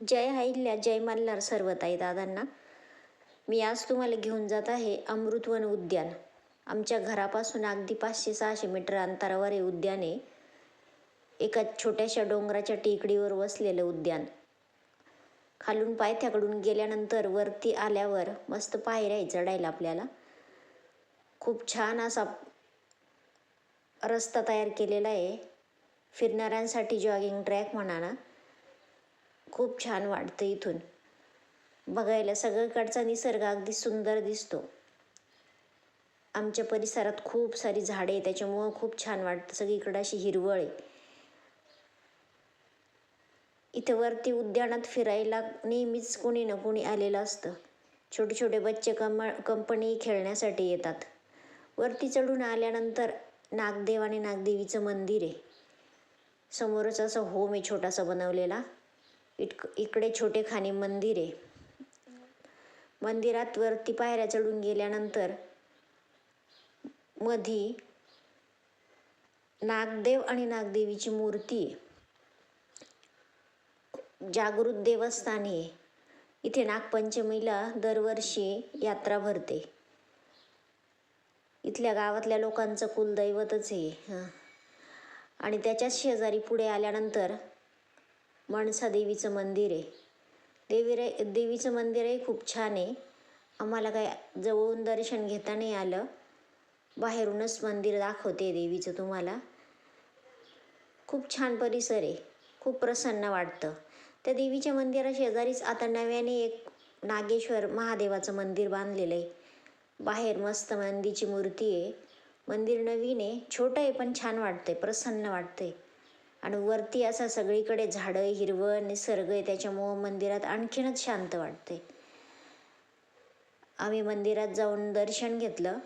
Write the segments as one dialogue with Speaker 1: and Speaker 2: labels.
Speaker 1: जय हाईल्या जय मल्हार सर्व ताई दादांना. मी आज तुम्हाला घेऊन जात आहे अमृतवन उद्यान. आमच्या घरापासून अगदी पाचशे सहाशे मीटर अंतरावर हे उद्यान आहे. एका छोट्याशा डोंगराच्या टेकडीवर वसलेलं उद्यान. खालून पायथ्याकडून गेल्यानंतर वरती आल्यावर मस्त पायऱ्या आहे चढायला आपल्याला. खूप छान असा रस्ता तयार केलेला आहे. फिरणाऱ्यांसाठी जॉगिंग ट्रॅक म्हणा ना. खूप छान वाटतं इथून. बघायला सगळीकडचा निसर्ग अगदी सुंदर दिसतो. आमच्या परिसरात खूप सारी झाडे आहे त्याच्यामुळं खूप छान वाटतं. सगळीकडं अशी हिरवळ आहे. इथं वरती उद्यानात फिरायला नेहमीच कोणी ना कोणी आलेलं असतं. छोटे छोटे बच्चे कम कंपनी खेळण्यासाठी येतात. वरती चढून आल्यानंतर नागदेव आणि नागदेवीचं मंदिर आहे. समोरच असं होम आहे छोटासा बनवलेला. इटक इकडे छोटे मंदिर. आहे मंदिरात वरती पायऱ्या चढून गेल्यानंतर मधी नागदेव आणि नागदेवीची मूर्ती जागृत देवस्थान आहे. इथे नागपंचमीला दरवर्षी यात्रा भरते. इथल्या गावातल्या लोकांचं कुलदैवतच आहे. आणि त्याच्याच शेजारी पुढे आल्यानंतर मनसा देवीचं मंदिर आहे. देवीरे देवीचं मंदिरही खूप छान आहे. आम्हाला काय जवळून दर्शन घेता नाही आलं. बाहेरूनच मंदिर दाखवते देवीचं तुम्हाला. खूप छान परिसर आहे. खूप प्रसन्न वाटतं. त्या देवीच्या मंदिरा शेजारीच आता नव्याने एक नागेश्वर महादेवाचं मंदिर बांधलेलं आहे. बाहेर मस्त मंदीची मूर्ती आहे. मंदिर नवीन आहे. छोटं आहे पण छान वाटतंय. प्रसन्न वाटतंय. आणि वरती असा सगळीकडे झाडं हिरवं निसर्ग आहे. त्याच्यामुळं मंदिरात आणखीनच शांत वाटते. आम्ही मंदिरात जाऊन दर्शन घेतलं.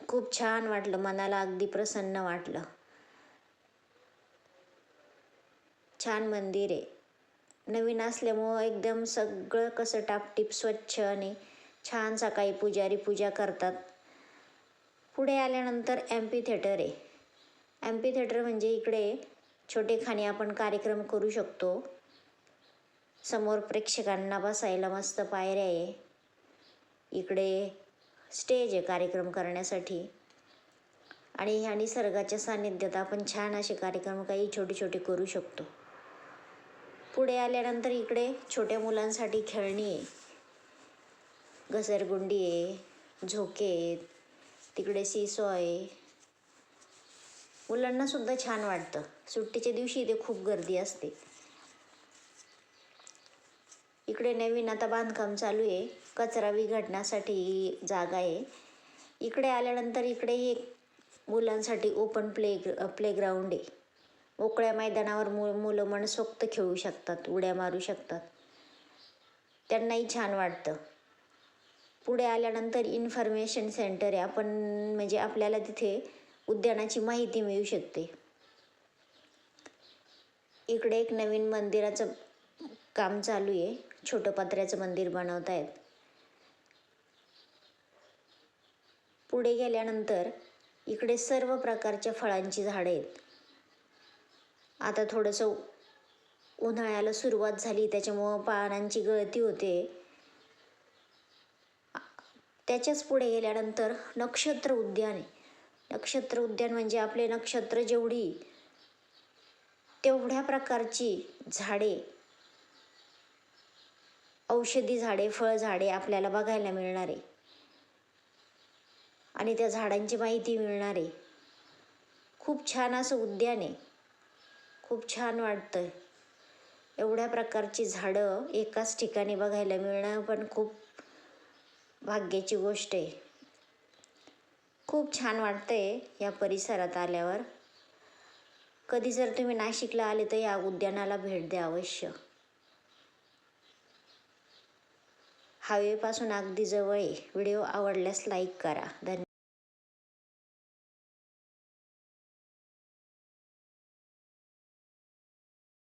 Speaker 1: खूप छान वाटलं. मनाला अगदी प्रसन्न वाटलं. छान मंदिर आहे. नवीन असल्यामुळं एकदम सगळं कसं टापटीप स्वच्छ आणि छान सकाळी पुजारी पूजा करतात. पुढे आल्यानंतर एम पी थिएटर आहे. एम्पी थिएटर म्हणजे इकडे छोटेखानी आपण कार्यक्रम करू शकतो. समोर प्रेक्षकांना बसायला मस्त पायऱ्या आहे. इकडे स्टेज आहे कार्यक्रम करण्यासाठी. आणि ह्या निसर्गाच्या सान्निध्यात आपण छान असे कार्यक्रम काही छोटे छोटे करू शकतो. पुढे आल्यानंतर इकडे छोट्या मुलांसाठी खेळणी आहे. घसरगुंडी आहे झोके आहेत तिकडे सीसो आहे. मुलांनासुद्धा छान वाटतं. सुट्टीच्या दिवशी इथे खूप गर्दी असते. इकडे नवीन आता बांधकाम चालू आहे. कचरा विघटण्यासाठी जागा आहे. इकडे आल्यानंतर इकडे हे मुलांसाठी ओपन प्ले प्लेग्राऊंड आहे. मोकळ्या मैदानावर मु मुलं मनसोक्त खेळू शकतात उड्या मारू शकतात. त्यांनाही छान वाटतं. पुढे आल्यानंतर इन्फॉर्मेशन सेंटर आहे. आपण म्हणजे आपल्याला तिथे उद्यानाची माहिती मिळू शकते. इकडे एक नवीन मंदिराचं काम चालू आहे. छोटं पत्र्याचं मंदिर बनवत आहेत. पुढे गेल्यानंतर इकडे सर्व प्रकारच्या फळांची झाडं आहेत. आता थोडंसं उन्हाळ्याला सुरुवात झाली त्याच्यामुळं पानांची गळती होते. त्याच्याच पुढे गेल्यानंतर नक्षत्र उद्यान आहे. नक्षत्र उद्यान म्हणजे आपले नक्षत्र जेवढी तेवढ्या प्रकारची झाडे. औषधी झाडे फळझाडे आपल्याला बघायला मिळणार. आहे आणि त्या झाडांची माहिती मिळणार. आहे खूप छान असं उद्यान आहे. खूप छान वाटतं एवढ्या प्रकारची झाडं एकाच ठिकाणी बघायला मिळणं पण खूप भाग्याची गोष्ट आहे. खूप छान वाटतंय या परिसरात आल्यावर. कधी जर तुम्ही नाशिकला आले तर या उद्यानाला भेट द्या अवश्य. हायवेपासून अगदी जवळ आहे. व्हिडिओ आवडल्यास लाईक करा. धन्यवाद.